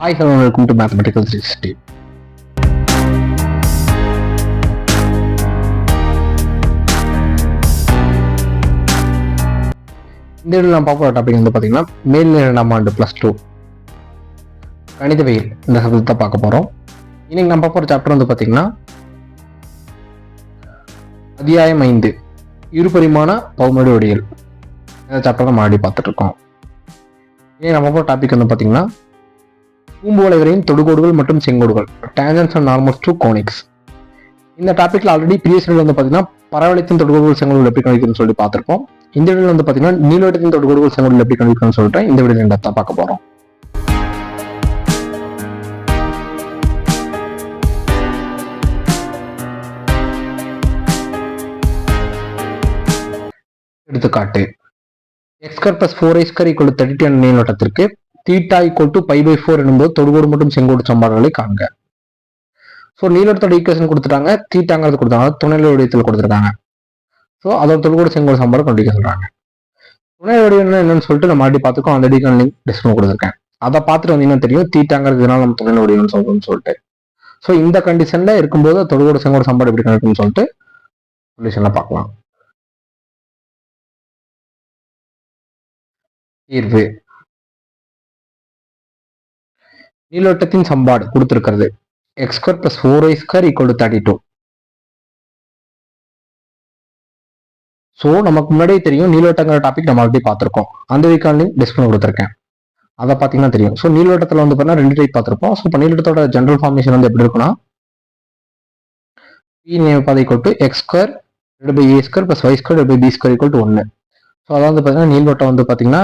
Hi hello welcome to mathematical three 360. இந்த video நான் பார்க்குற டாபிக் வந்து பார்த்தீங்கன்னா மேல் இரண்டாம் ஆண்டு ப்ளஸ் டூ கணிதவியல் இந்த சப்ஜெக்ட் தான் பார்க்க போகிறோம் இன்னைக்கு நம்ம பார்க்க போகிற சாப்டர் வந்து பார்த்தீங்கன்னா அத்தியாயம் ஐந்து இருபரிமாண பகுமடி வடிகள் இந்த சாப்டர் நம்ம ஆல்ரெடி பார்த்துட்டு இருக்கோம். இன்னைக்கு நம்ம பார்க்குற டாபிக் வந்து பார்த்தீங்கன்னா பூம்புவளைவரின் தொடுகோடுகள் மற்றும் செங்கோடுகள். Tangents and normals to conics இந்த டாபிக்ல ஆல்ரெடி ப்ரீவியஸ் வந்து பார்த்தீங்கன்னா பரவளையத்தின் தொடுகோடுகள் செங்கோடுகள் எப்படி கணிக்கணும்னு சொல்லி பார்த்துருப்போம். இந்த வீடியோவில் வந்து பார்த்தீங்கன்னா நீலோட்டத்தின் தொடுகோடுகள் செங்கோடுகள் எப்படி கணிக்கணும்னு சொல்லிட்டு இந்த வீடியோ ரெண்டு தான் பார்க்க போகிறோம் எடுத்துக்காட்டு. X square plus four y square equal thirty two நீளோட்டத்திற்கு theta equal to pi by four என்னும்போது தொடுகோடு மற்றும் செங்கோடு சமன்பாடுகளை காண்க. ஸோ நீளத்தோட ஈக்குவேஷன் கொடுத்துட்டாங்க. தீட்டாங்கிறது கொடுத்தாங்க துணை வடிவத்தில் கொடுத்துருக்காங்க. ஸோ அதோட தொடுகோடு செங்கோடு சம்பாடு கண்டுபிடிக்க சொல்றாங்க. துணை வடிவம் என்னன்னு சொல்லிட்டு நம்ம ஆல்ரெடி பார்த்துக்கோ அந்த டிகான் லிங்க் டிஸ்கிரிப்ஷன் கொடுத்துருக்கேன். அதை பார்த்துட்டு வந்தீங்கன்னா தெரியும். தீட்டாங்கிறது இதனால நம்ம துணை வடிவம்னு சொல்றோம்னு சொல்லிட்டு. ஸோ இந்த கண்டிஷன்ல இருக்கும்போது தொடுகோடு செங்கோடு சம்பாடு எப்படி கண்டுபிடிக்கும்னு சொல்லிட்டு சொல்யூஷன்ல பார்க்கலாம். தீர்வு. நீளோட்டத்தின் சம்பாடு கொடுத்திருக்கிறது. X square plus four y square equal to thirty two so நமக்கு முன்னாடியே தெரியும் நீளோட்டங்கிற டாபிக் நம்ம ஆல்ரெடி பார்த்துருக்கோம். அந்த வீக்காண்டையும் டிஸ்பிளே கொடுத்துருக்கேன். அதை பார்த்தீங்கன்னா தெரியும். ஸோ நீளோட்டத்தில் வந்து பார்த்தீங்கன்னா ரெண்டு டைப் பார்த்துருப்போம். ஸோ இப்போ நீலோட்டத்தோட ஜென்ரல் ஃபார்மேஷன் வந்து எப்படி இருக்குன்னா b நேபாதை equal to x square by a square plus y square by b square equal to ஒன்று ஸோ அதாவது வந்து பார்த்தீங்கன்னா நீலோட்டம் வந்து பார்த்தீங்கன்னா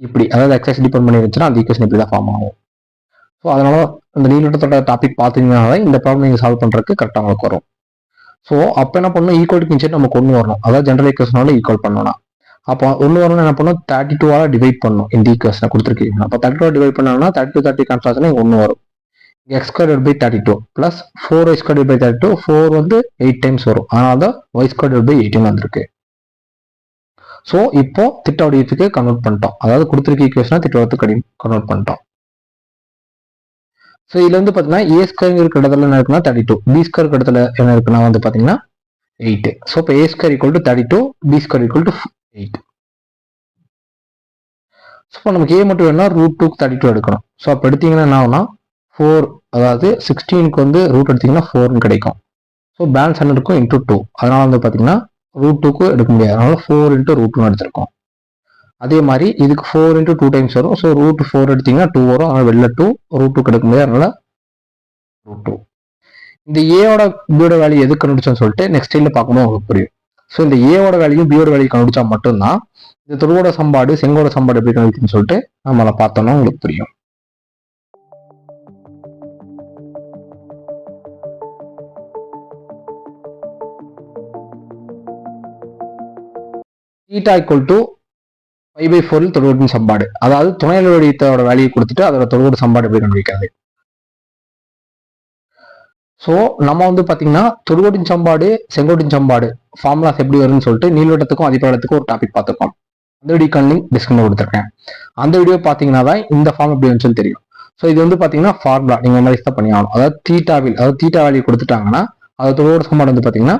இப்படி அதாவது எக்ஸைஸ் டிபெண்ட் பண்ணி வச்சுன்னா அந்த ஈக்குவேஷன் இப்படி தான் ஃபார்ம் ஆகும். ஸோ அதனால இந்த நீலோட்டத்தோட டாபிக் பார்த்தீங்கன்னா இந்த ப்ராப்ளம் நீங்கள் சால்வ் பண்ணுறதுக்கு கரெக்டாக உங்களுக்கு வரும். ஸோ அப்போ என்ன பண்ணணும்? ஈக்குவல் இன்செட் நமக்கு ஒன்று வரணும். அதாவது ஜென்ரல் ஈக்குவேஷனோட ஈக்குவல் பண்ணணும் அப்போ ஒன்று வரணும் என்ன பண்ணணும்? தேர்ட்டி டூவால் டிவைட் பண்ணணும் இந்த ஈக்குவேஷனை கொடுத்துருக்கீங்க. அப்போ தேர்ட்டி டூ டிவைட் பண்ணோம்னா தேர்ட்டி டூ தேர்ட்டி கான்ஸ்டாச்சுன்னா ஒன்று வரும். X square by thirty two plus four y square by thirty two four வந்து எயிட் டைம்ஸ் வரும். அதனால தான் ஒய் ஸ்கொயர் பை எயிட்டின் வந்திருக்கு. ஸோ இப்போ திட்ட வடிவத்துக்கு கன்வெர்ட் பண்ணிட்டோம். அதாவது கொடுத்துருக்க ஈக்குவேஷனை திட்ட வடிவத்துக்கு கன்வெர்ட் பண்ணிட்டோம். ஸோ இதுல வந்து பார்த்தீங்கன்னா ஏ ஸ்கொயர் இருக்கிற இடத்துல என்ன இருக்குன்னா தேர்ட்டி டூ பி ஸ்கொயர் இடத்துல என்ன இருக்குன்னா வந்து பார்த்தீங்கன்னா எயிட் ஸோ இப்போ a square equal to thirty two b square equal to eight so இப்போ நமக்கு ஏ மட்டும் வேணும்னா ரூட் டூ தேர்ட்டி டூ எடுக்கணும். ஸோ அப்போ எடுத்தீங்கன்னா என்ன ஆகும்னா ஃபோர் அதாவது சிக்ஸ்டீனுக்கு வந்து ரூட் எடுத்தீங்கன்னா ஃபோர்னு கிடைக்கும். ஸோ பேலன்ஸ் என்ன இருக்கும்? இன்டூ டூ அதனால் வந்து பார்த்தீங்கன்னா ரூட் டூக்கு எடுக்க முடியாது. அதனால ஃபோர் இன்ட்டு ரூட் டூன்னு எடுத்திருக்கோம். அதே மாதிரி இதுக்கு ஃபோர் இன்ட்டு டூ டைம்ஸ் வரும். ஸோ ரூட் ஃபோர் எடுத்தீங்கன்னா டூ வரும். ஆனால் வெளில டூ ரூட் டூ கிடைக்க முடியாது அதனால் ரூட் டூ இந்த ஏவோட பியோட வேல்யூ எது கண்டுபிடிச்சோன்னு சொல்லிட்டு நெக்ஸ்ட் டைமில் பார்க்கும்போது உங்களுக்கு புரியும். ஸோ இந்த ஏவோட வேல்யூ பியோட வேல்யூ கண்டுபிடிச்சா மட்டும்தான் இந்த துருவோட சம்பாடு செங்கோட சம்பாடு எப்படி கண்டுபிடிக்குன்னு சொல்லிட்டு நம்ம அதை பார்த்தோம்னா உங்களுக்கு புரியும். Theta equal to five by ஃபோரில் தொடுகோட்டின் சம்பாடு. அதாவது துணை நிலவடித்தோட வேலையை கொடுத்துட்டு அதோட தொடுகோடு சம்பாடு எப்படி கண்டுபிடிக்கிறது ஸோ நம்ம வந்து பார்த்தீங்கன்னா தொடுகோட்டின் சம்பாடு செங்கோட்டின் சம்பாடு ஃபார்முலாஸ் எப்படி வரும்னு சொல்லிட்டு நீள்வட்டத்துக்கும் அதிபலத்துக்கும் ஒரு டாபிக் பார்த்துருக்கோம். அந்த வீடியோ கண்ணிங் டிஸ்கிரிப்ஷன் கொடுத்துருக்கேன். அந்த வீடியோ பார்த்தீங்கன்னா தான் இந்த ஃபார்ம் எப்படி வந்துச்சுன்னு தெரியும். ஸோ இது வந்து பார்த்தீங்கன்னா ஃபார்முலா நீங்கள் மாதிரி தான் பண்ணி ஆகணும். அதாவது தீட்டாவில் அதாவது தீட்டா வேல்யூ கொடுத்துட்டாங்கன்னா அது தொடுகோடு சம்பாடு வந்து பார்த்தீங்கன்னா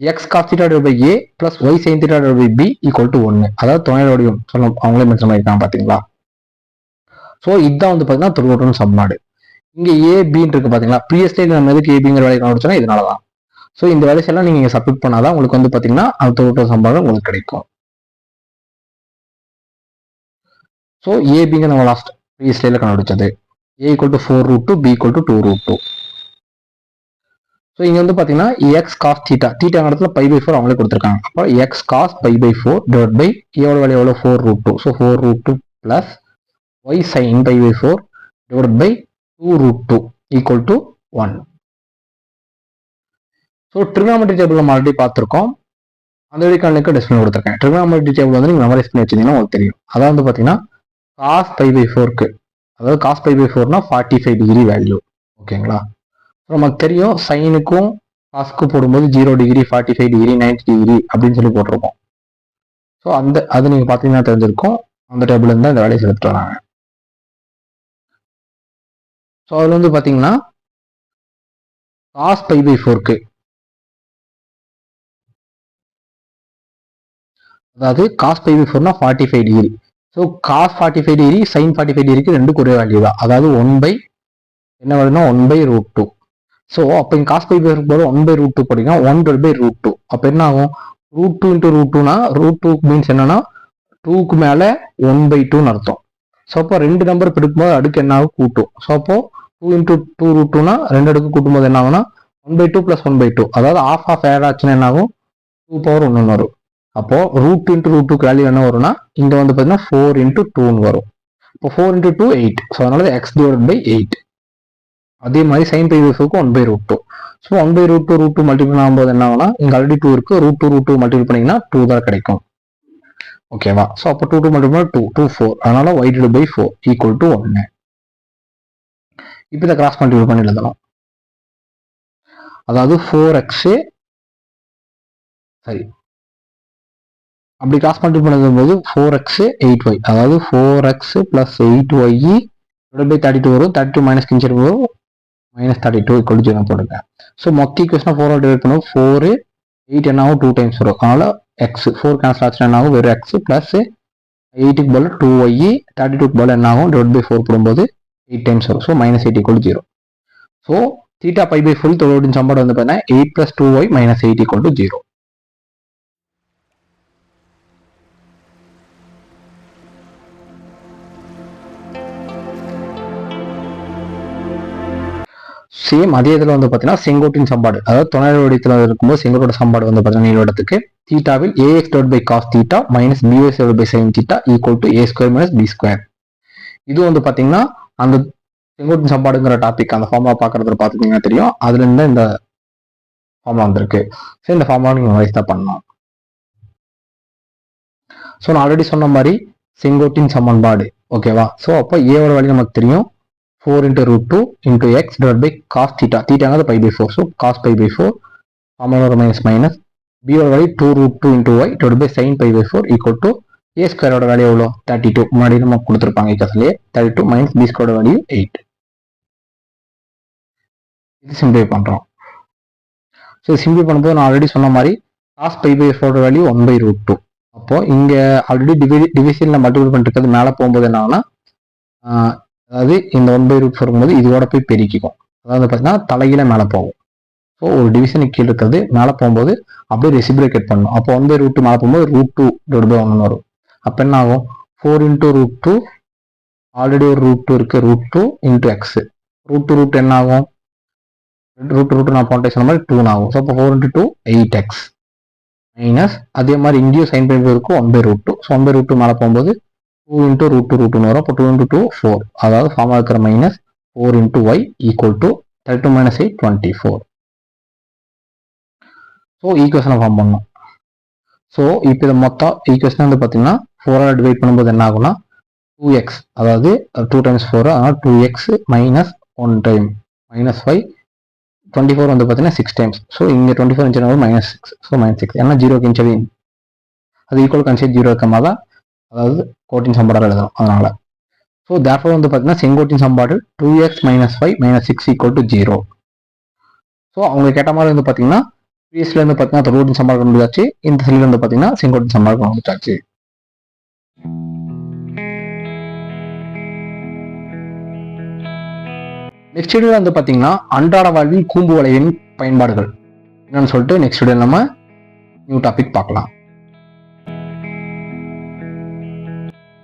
x cos theta divide by a plus y sine theta divide by b equal to ஒன்று அதாவது துணை வடிவம் சொன்ன அவங்களே மென்ஷன் பண்ணியிருக்காங்க பார்த்தீங்களா? ஸோ இதுதான் வந்து பார்த்தீங்கன்னா தொடுகோட்டின் சம்பாடு இங்கே ஏபின்னு இருக்கு பார்த்தீங்களா? ப்ரீவியஸ் நம்ம எதுக்கு ஏபிங்கிற வேலை கண்டுபிடிச்சோன்னா இதனால தான் ஸோ இந்த வேலை எல்லாம் நீங்கள் சப்மிட் பண்ணாதான் உங்களுக்கு வந்து பார்த்தீங்கன்னா அந்த தொகுப்பு சம்பாடு உங்களுக்கு கிடைக்கும். ஸோ ஏபிங்க நம்ம லாஸ்ட் ப்ரீவியஸ் கண்டுபிடிச்சது. A equal to four root two b equal to two root two so இங்கே வந்து பார்த்தீங்கன்னா எக்ஸ் காஸ் தீட்டா தீட்டா இடத்துல பை பை ஃபோர் அவங்களே கொடுத்துருக்காங்க. அப்போ x cos pi by four divide by எவ்வளோ வேலை எவ்வளோ four root two so four root two plus y sine pi by four divide by two root two equal to one so trigonometry table நம்ம already பார்த்துருக்கோம். அந்த வீக்கானுக்கு display கொடுத்துருக்கேன். Trigonometry table வந்து நீங்கள் memorise பண்ணி வச்சிங்கன்னா உங்களுக்கு தெரியும். அதாவது வந்து பார்த்தீங்கன்னா காஸ் பை பை ஃபோருக்கு அதாவது காஸ் பை பை ஃபோர்னா ஃபார்ட்டி ஃபைவ் டிகிரி வேல்யூ ஓகேங்களா நமக்கு தெரியும் சைனுக்கும் காஸ்க்கு போடும்போது zero degree forty five degree ninety degree அப்படின்னு சொல்லி போட்டிருக்கோம். ஸோ அந்த அது நீங்கள் பார்த்தீங்கன்னா தெரிஞ்சிருக்கும். அந்த டேபிள்லேருந்து தான் இந்த வேலையை செலுத்திட்டு வராங்க. ஸோ அதில் வந்து பார்த்தீங்கன்னா காஸ் பை பை ஃபோர்க்கு அதாவது cos pi by ஃபோர்னா forty five degree so cos forty five degree sine forty five டிகிரிக்கு ரெண்டு ஒரே வேல்யூ தான். அதாவது ஒன் பை என்ன வருதுன்னா one by root two so அப்போ இங்கே cos pi by one by root two போட்டிங்கன்னா ஒன் டுவெல் பை ரூட் டூ அப்போ என்ன ஆகும்? ரூட் டூ இன்ட்டு ரூட் டூனா ரூட் டூ மீன்ஸ் என்னன்னா டூக்கு மேலே ஒன் பை டூன்னு அர்த்தம். ஸோ அப்போ ரெண்டு நம்பர் பிடிக்கும்போது அடுக்கு என்ன ஆகும்? கூட்டும். ஸோ அப்போ டூ இன்ட்டு டூ ரூட் டூனா ரெண்டு அடுக்கு கூட்டும்போது என்ன ஆகும்னா one by two plus one by two அதாவது ஆஃப் ஆஃப் ஆட் ஆச்சுன்னா என்ன ஆகும்? டூ பவர் ஒன்று வரும். அப்போ ரூட் இன்ட்டு ரூட் டூக்கு வேல்யூ என்ன வரும்னா இங்கே வந்து பார்த்தீங்கன்னா ஃபோர் இன்ட்டு டூன்னு வரும். இப்போ four into two eight so அதனால எக்ஸ் டிவைட் பை எயிட் அதே மாதிரி sine by one by root two so one by root two root two multiple ஆகும்போது என்ன ஆகும்னா இங்கே ஆல்ரெடி டூ இருக்குது root two root two multiple பண்ணிங்கன்னா டூ தான் கிடைக்கும். ஓகேவா ஸோ அப்போ two two multiple two two four அதனால y divide by four equal to ஒன்று இப்போ இதை கிராஸ் மல்டிபிள் பண்ணி எழுதலாம். அதாவது ஃபோர் எக்ஸு சரி அப்படி கிராஸ் மல்டிபிள் பண்ணும்போது ஃபோர் எக்ஸ் எயிட் ஒய் அதாவது four x plus eight y divide by thirty two வரும். தேர்ட்டி டூ மைனஸ் கிஞ்சி வரும். Minus thirty two equal zero போடுங்க. ஸோ மொத்த ஈக்குவேஷனை ஃபோர் டிவைட் பண்ணுவோம் ஃபோர் எயிட் என்ன ஆகும் டூ டைம்ஸ் வரும். அதனால் எக்ஸ் ஃபோர் கேன்சல் ஆச்சுன்னா என்ன ஆகும் வெறும் எக்ஸ் ப்ளஸ் எயிட்டுக்கு பதில் டூ ஒய் தேர்ட்டி டூக்கு பதில் என்ன ஆகும் டிவைட் பை ஃபோர் போடும்போது எயிட் டைம்ஸ் வரும். So minus eight equal zero so theta pi by four தொழிலின் சம்பாடு வந்து பார்த்தீங்கன்னா eight plus two y minus eight equal to zero same அதே இதில் வந்து பார்த்தீங்கன்னா செங்கோட்டின் சம்பாடு அதாவது துணை வடிவத்தில் இருக்கும்போது செங்கோட்டோட சம்பாடு வந்து பார்த்தீங்கன்னா நீளோடத்துக்கு தீட்டாவில் a x dot by cos theta minus b y dot by sine theta equal to a square minus b square இது வந்து பார்த்தீங்கன்னா அந்த செங்கோட்டின் சம்பாடுங்கிற டாபிக் அந்த ஃபார்முலா பார்க்குறதுல பார்த்துட்டீங்கன்னா தெரியும். அதுலேருந்து இந்த ஃபார்முலா வந்திருக்கு. ஸோ இந்த ஃபார்முலா நீங்கள் வைஸ் தான் பண்ணலாம். ஸோ நான் ஆல்ரெடி சொன்ன மாதிரி செங்கோட்டின் சமன்பாடு ஓகேவா ஸோ அப்போ ஏவோட வழி நமக்கு தெரியும். Four into root two into x divide by cos theta தீட்டாங்கிறது pi by four so cos pi by four formula minus minus பியோட value two root two into y divide by sine pi by four equal to a ஸ்கொயரோட value எவ்வளோ? Thirty two முன்னாடி நம்ம கொடுத்துருப்பாங்க இக்கஸ்லேயே thirty two minus b ஸ்கொயரோட value eight இது சிம்பிளை பண்ணுறோம் ஸோ சிம்பிள் பண்ணும்போது நான் ஆல்ரெடி சொன்ன மாதிரி cos pi pi four value one by root two அப்போது இங்கே ஆல்ரெடி டிவி டிவிஷனில் மல்டிபிள் பண்ணிருக்கிறது மேலே போகும்போது என்னன்னா அதாவது இந்த ஒன் பை ரூட் வரும்போது இதோட போய் பெருக்கிக்கும். அதாவது பார்த்தீங்கன்னா தலையில மேலே போகும். ஸோ ஒரு டிவிஷனுக்கு கீழே இருக்கிறது மேலே போகும்போது அப்படியே ரெசிபிரேட் பண்ணணும் அப்போ ஒன் பை ரூட் மேலே போகும்போது ரூட் டூ டிவைட் பை ஒன்று வரும். அப்போ என்ன ஆகும்? Four into root two already ஒரு ரூட் டூ இருக்கு. Root two into x root two root என்ன ஆகும்? ரூட் ரூட் நான் பாண்டே சொன்ன மாதிரி டூ ஆகும். ஸோ அப்போ four into two eight x minus அதே மாதிரி இங்கேயும் சைன் பண்ணி இருக்கும் one by root two so one by root two மேலே போகும்போது டூ இன்ட்டு ரூட் டூ ரூட்னு வரும். அப்போ டூ இன்ட்டு டூ ஃபோர் அதாவது ஃபார்மாக இருக்கிற minus four into y equal to thirty two minus eight twenty four so ஈக்குவேஷனை ஃபார்ம் பண்ணோம். ஸோ இப்போ இது மொத்தம் ஈக்குவேஷன் வந்து பார்த்தீங்கன்னா ஃபோரால் டிவைட் பண்ணும்போது என்ன ஆகும்னா டூ எக்ஸ் அதாவது டூ டைம்ஸ் ஃபோர் அதனால் two x minus one time minus five twenty four வந்து பார்த்தீங்கன்னா சிக்ஸ் டைம்ஸ் ஸோ இங்கே twenty four inch minus six so minus six ஏன்னா ஜீரோ இன்ச்சு அது ஈக்குவல் கன்சிட் ஜீரோ இருக்க தான் அதாவது கோட்டின் சம்பாடாக எழுதணும் அதனால். ஸோ தேர்ஃபோர் வந்து பார்த்தீங்கன்னா செங்கோட்டின் சம்பாடு two x minus five minus six equal to zero so அவங்க கேட்ட மாதிரி வந்து பார்த்தீங்கன்னா ப்ரீவியஸ்ல இருந்து பார்த்தீங்கன்னா தொழில்நுட்ப சம்பாடு முடிஞ்சாச்சு. இந்த செல்லில் வந்து பார்த்தீங்கன்னா செங்கோட்டின் சம்பாடு முடிஞ்சாச்சு. நெக்ஸ்ட் வீடியோ வந்து பார்த்தீங்கன்னா அன்றாட வாழ்வில் கூம்பு வளைவின் பயன்பாடுகள். என்னன்னு சொல்லிட்டு நெக்ஸ்ட் வீடியோ நம்ம நியூ டாபிக் பார்க்கலாம்.